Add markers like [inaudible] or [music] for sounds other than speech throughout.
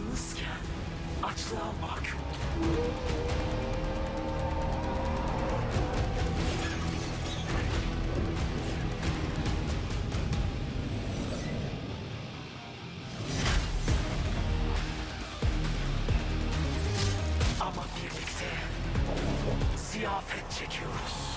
Yalnızken açlığa mahkum. Ama birlikte ziyafet çekiyoruz.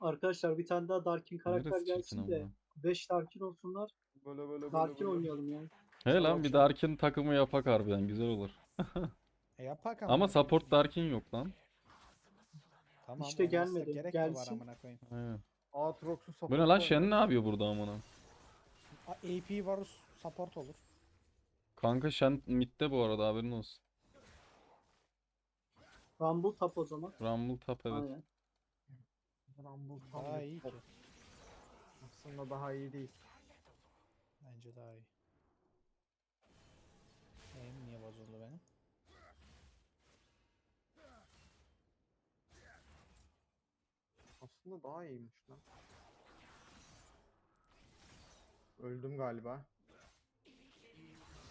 Arkadaşlar bir tane daha Darkin karakter Neresi gelsin de ama? 5 Darkin olsunlar. Böyle böyle böyle Darkin böyle. oynayalım ya. He lan bir. Darkin takımı yapak harbiden güzel olur. [laughs] E yapak Ama support Darkin yok lan. Tamam, İşte olmazsa gelmedi. Gerek mi var Gelsin. amına koyayım? He. Aatrox'u support Bu ne lan. Shen ne yapıyor burada amına? A- AP Varus support olur. Kanka Shen midde bu arada haberin olsun. Rumble tap o zaman. Rumble top evet. Aynen. Rumble Daha iyi ki. Aslında daha iyi değil. Bence daha iyi. Bozuldu benim? Aslında daha iyiymiş lan. Öldüm galiba.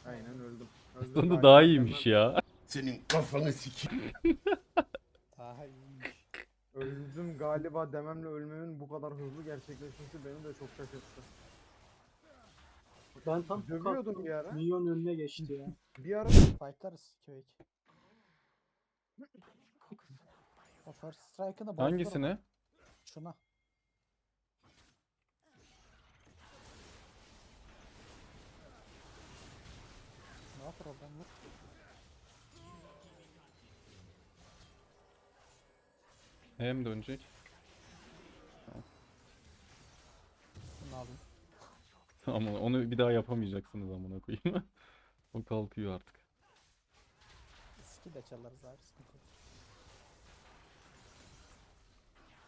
Aynen öldüm. Öldüm Aslında galiba daha iyiymiş ya. Senin kafanı sikeyim. [laughs] Daha iyiymiş. Öldüm galiba dememle ölmemin bu kadar hızlı gerçekleşmesi beni de çok şaşırttı. Ben tam Dövüyordum bir ara. Minyon önüne geçti ya. Bir ara Fightlarız 2 ve 2. O first strike'ını bozdurum. Hangisine? Şuna. Ne problem yok. Hem dönecek. [laughs] Ama onu bir daha yapamayacaksınız amına koyayım. [laughs] o kalkıyor artık. Skill de çalarız abi sıkıntı yok.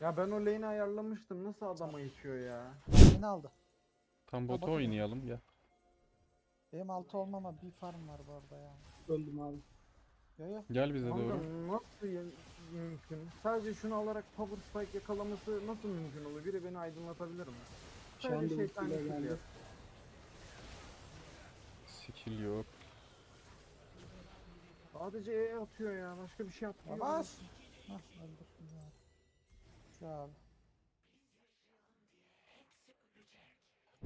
ya ben o lane'i ayarlamıştım. Nasıl adama itiyor ya? Beni aldı. Tam bota bakın. oynayalım ya. Benim altı olmama bir farm var bu arada ya. Öldüm abi. Yo yo. Gel bize Kanka doğru. nasıl ya- mümkün? Sadece şunu alarak power spike yakalaması nasıl mümkün olur? Biri beni aydınlatabilir mi? Sadece de şeytan geldi. ya. Skill yok. Sadece E atıyor ya. Başka bir şey atmıyor. Yavaş. Hah öldür. Güzel. Şu abi.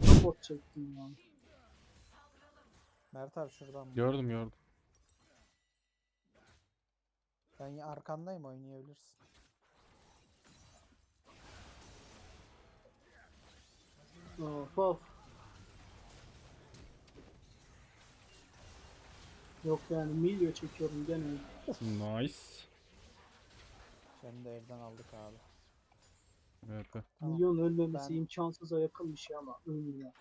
Support çektim ya. Mert abi şuradan. Gördüm gördüm. Ben ya arkandayım oynayabilirsin. Of of. Yok yani milyo çekiyorum gene. Nice. Seni de evden aldık abi. Evet. Tamam. Milyon ölmemesi Ben- imkansıza yakın bir şey ama ölmüyor.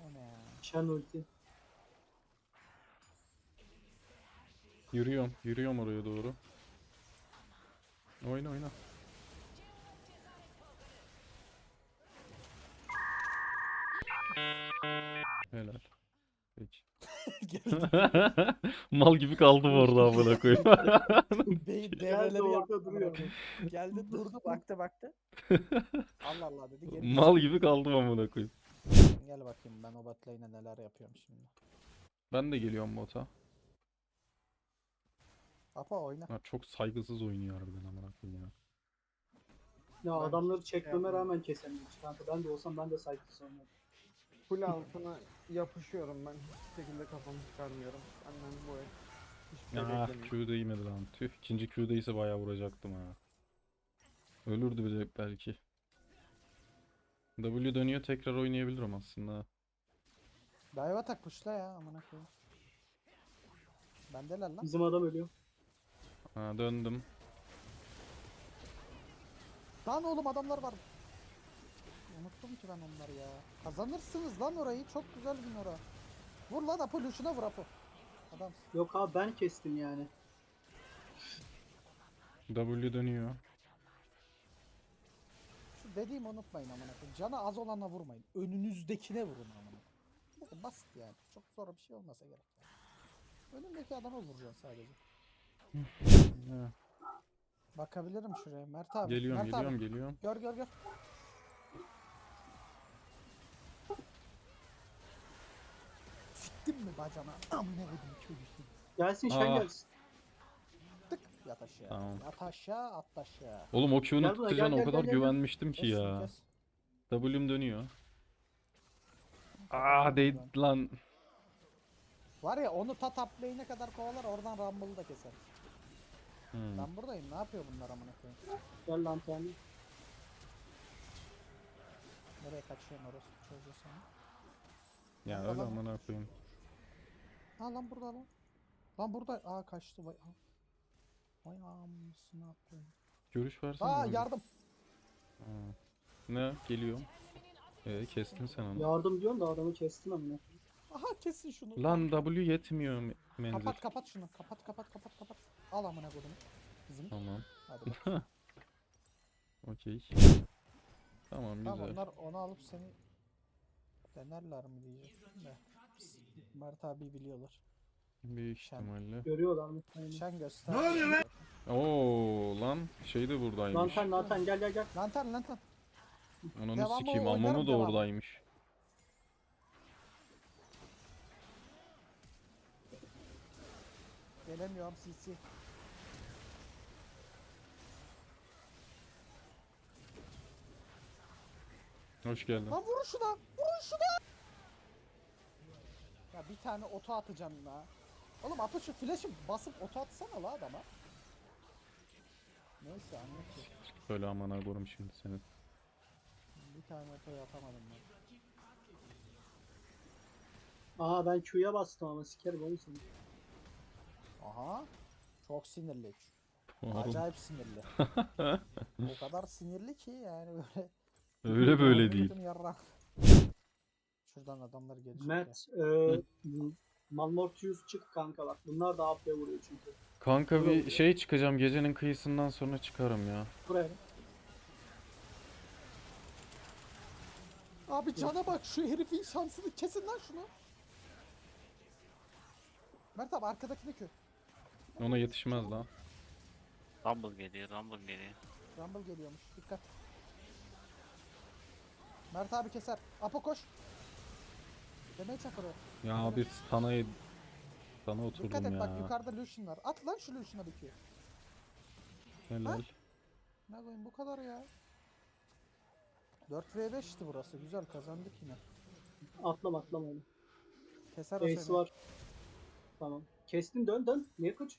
O ne ya? Shen ulti. Yürüyorum. Yürüyorum oraya doğru. Oyna oyna. Helal. Peki. [laughs] Mal gibi kaldım orada amına koyayım. [laughs] Beyin Geldi devreleri orada duruyor. Geldi [laughs] durdu baktı baktı. Allah Allah dedi. Geri Mal gibi kaldım amına koyayım. gitsin. Gel bakayım ben o bot lane'e neler yapıyorum şimdi. Ben de geliyorum bota. Apa oyna. Ha, çok saygısız oynuyor harbiden amına koyayım ya. Ya adamları şey çekmeme rağmen kesemiyoruz kanka. Ben de olsam ben de saygısız oynarım. Full altına yapışıyorum ben. Hiçbir şekilde kafamı çıkarmıyorum. Benden bu el. Hiçbir şey Ah beklemiyorum. Q değmedi lan. Tüh. İkinci Q değse bayağı vuracaktım ha. Ölürdü bile belki. W dönüyor tekrar oynayabilirim aslında. Dive atak pushla ya amına koyayım. Bendeler lan. Bizim adam ölüyor. Ha döndüm. Lan oğlum adamlar var. Unuttum ki ben onları ya. Kazanırsınız lan orayı. Çok güzel gün ora. Vur lan Apo Lucian'a vur Apo. Adam Yok abi ben kestim yani. W dönüyor. şu dediğimi unutmayın amına koyayım. Canı az olana vurmayın. Önünüzdekine vurun amına. Bu kadar basit yani. Çok zor bir şey olmasa gerek. Yani. Önündeki adama vuracaksın sadece. [laughs] Bakabilirim şuraya. Mert abi. Geliyorum Mert geliyorum abi. geliyorum. Gör gör gör. Siktim mi bacana? Amına koydum çocuk. Gelsin Şen Aa. gelsin. Tık yat aşağı. Tamam. Yat aşağı at aşağı. Oğlum o Q'nu Gel buraya, tutacağına gel, o gel, kadar gel, gel. güvenmiştim ki Kes ya. kes. W'm dönüyor. Aa değdi buradan. lan. Var ya onu ta top lane'e kadar kovalar oradan Rumble'ı da keser. Hmm. Ben buradayım ne yapıyor bunlar amına koyayım? Gel lanterni. Nereye kaçıyorsun orası çocuğu sana? Ya öyle amına koyayım. Ha lan burada lan. Lan burada. Aa kaçtı vay. Aa. Vay amısını koyayım. Görüş versene. Aa yardım. Ha. Ne geliyor? Ee kestin sen onu. Yardım diyorsun da adamı kestin amına. Aha kesin şunu. Lan W yetmiyor me- menzil. Kapat kapat şunu. Kapat kapat kapat kapat. Al amına kodumu. Bizim. Tamam. Hadi bak. [laughs] Okey. Tamam tamam güzel. onlar onu alıp seni denerler mi diyecektim de. Mert abi biliyorlar. Büyük Şen. ihtimalle. Görüyorlar mı? Aynen. Şen göster. Oo lan şey de buradaymış. Lantern lantern gel gel gel. Lantern lantern. Ananı Devamı sikeyim Amonu da oradaymış. Gelemiyorum CC. Hoş geldin. Lan vurun şuna. Vurun şuna. Ya bir tane oto atacaksın la. Oğlum atı şu flash'ı basıp oto atsana la adama. Neyse anlatayım. Böyle amına koyayım şimdi senin. Bir tane otoyu atamadım ben. Aa ben Q'ya bastım ama sikerim oğlum seni. Aha. Çok sinirli. Oğlum, Acayip sinirli. [laughs] o kadar sinirli ki yani böyle. Öyle böyle değil. Yarrak. Şuradan adamlar gelecek. Mert e, Malmortius çık kanka bak. Bunlar da AP vuruyor çünkü. Kanka bir şey çıkacağım gecenin kıyısından sonra çıkarım ya. Buraya. Abi cana bak şu herifin şansını kesin lan şunu. Mert abi arkadakini kö. Ona yetişmez lan. Rumble geliyor, Rumble geliyor. Rumble geliyormuş. Dikkat. Mert abi keser. Apo koş. Demeye çak oraya. Ya abi sana sana Dikkat oturdum et bak ya. yukarıda Lucian var. At lan şu Lucian'a bir Q. Helal. Ne koyayım bu kadar ya. 4v5'ti burası. Güzel kazandık yine. Atlama atlama öyle. Keser o Ace seni. var. Tamam. Kestin dön dön. Niye kaç?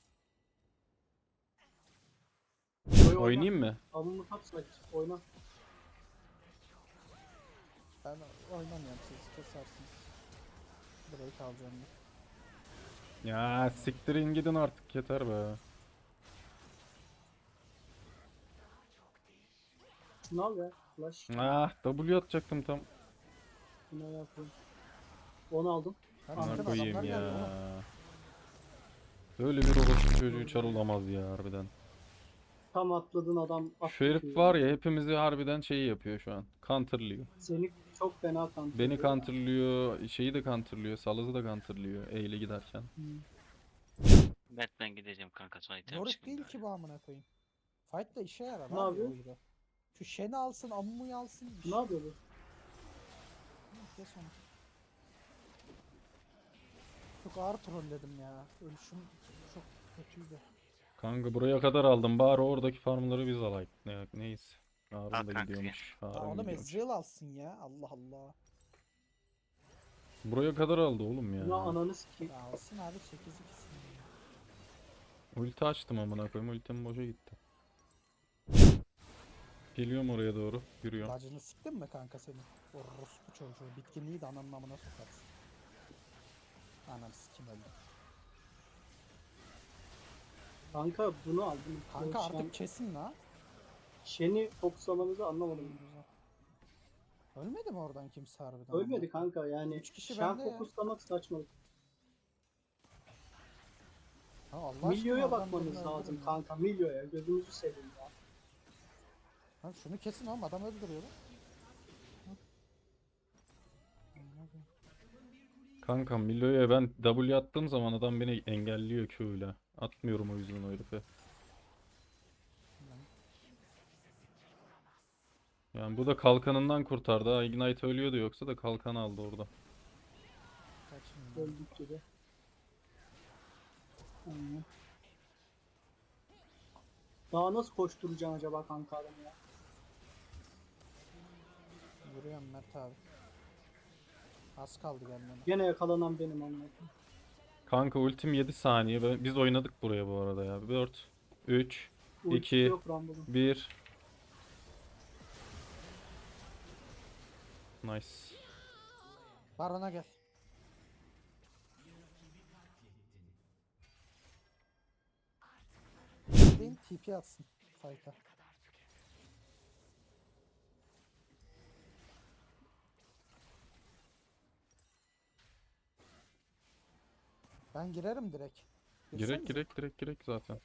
Oy, Oynayayım mı? Alımı tap slide. Oyna. Ben oynamıyorum siz kesersiniz. Break alacağım bir. Ya siktirin gidin artık yeter be. Şunu al ya. Flash. Ah W atacaktım tam. Şunu yapayım. Onu aldım. Ben Ana koyayım adamlar geldi ya. oğlum. Böyle bir orospu çocuğu çarılamaz ya harbiden. Tam atladın adam. Şu herif var ya hepimizi harbiden şey yapıyor şu an. Counterlıyor. Seni çok fena kandı. Beni counterlıyor, şeyi de counterlıyor, Salaz'ı da counterlıyor eyle giderken. Mert ben gideceğim kanka sonra item çıkayım değil ki bu amına koyayım. Fight da işe yarar Ne abi yapıyor? o hero. Şu Shen'i alsın, Amumu'yu alsın. Ne şey- yapıyor bu? Kes onu. Çok ağır trolledim ya. Ölüşüm çok kötüydü. Kanka buraya kadar aldım. Bari oradaki farmları biz alaydık. Ne, neyse. Harun da gidiyormuş. Harun oğlum gidiyormuş. Ezreal alsın ya. Allah Allah. Buraya kadar aldı oğlum ya. Buna ananı sikeyim. Ya alsın abi 8 2'sin. Ulti açtım amına koyayım. Ultim boşa gitti. Geliyorum oraya doğru. Yürüyorum. Bacını siktin mi kanka senin? O orospu çocuğu. Bitkinliği de ananın amına sokarsın. Anam sikim öldü. Kanka bunu aldım. Kanka artık kesin la. Shen'i fokuslamanızı anlamadım. Güzel. Ölmedi mi oradan kimse harbiden? Ölmedi kanka yani. Üç kişi Shen bende ya. fokuslamak saçmalık. Ha, Allah aşkına Milyo'ya bakmanız birini lazım öldürün ya. kanka. Milyo'ya. Gözünüzü seveyim ya. Ha, şunu kesin oğlum adam öldürüyor lan. Kankam Millo'ya ben W attığım zaman adam beni engelliyor Q ile. Atmıyorum o yüzden o herife. Yani bu da kalkanından kurtardı. ha. Ignite ölüyordu yoksa da kalkan aldı orada. Kaç şimdi? Öldük gibi. Aynen. Daha nasıl koşturacaksın acaba kanka adamı ya? Vuruyorum Mert abi. Az kaldı gelmene. Gene yakalanan benim anladım. Kanka ultim 7 saniye. Ben- Biz oynadık buraya bu arada ya. 4, 3, Ultisi İki. yok Rumble'ın. 1. Nice. Barona gel. Deyin TP atsın fight'a. Ben girerim direkt. Girek Girsenize. girek direkt girek zaten.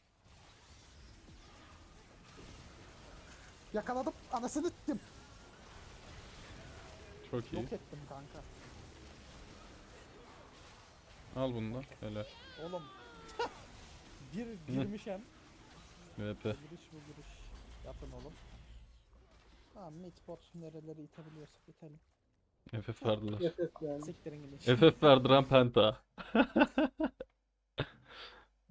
Yakaladım. Anasını ettim. Çok iyi. Yok ettim kanka. Al bunu da. Helal. Oğlum. [laughs] Bir girmiş hem. VP. Giriş bu giriş. Yapın oğlum. Tamam midbot nereleri itebiliyorsak itelim. FF verdiler. FF yani. Siktirin gidin. FF verdiren penta. [laughs]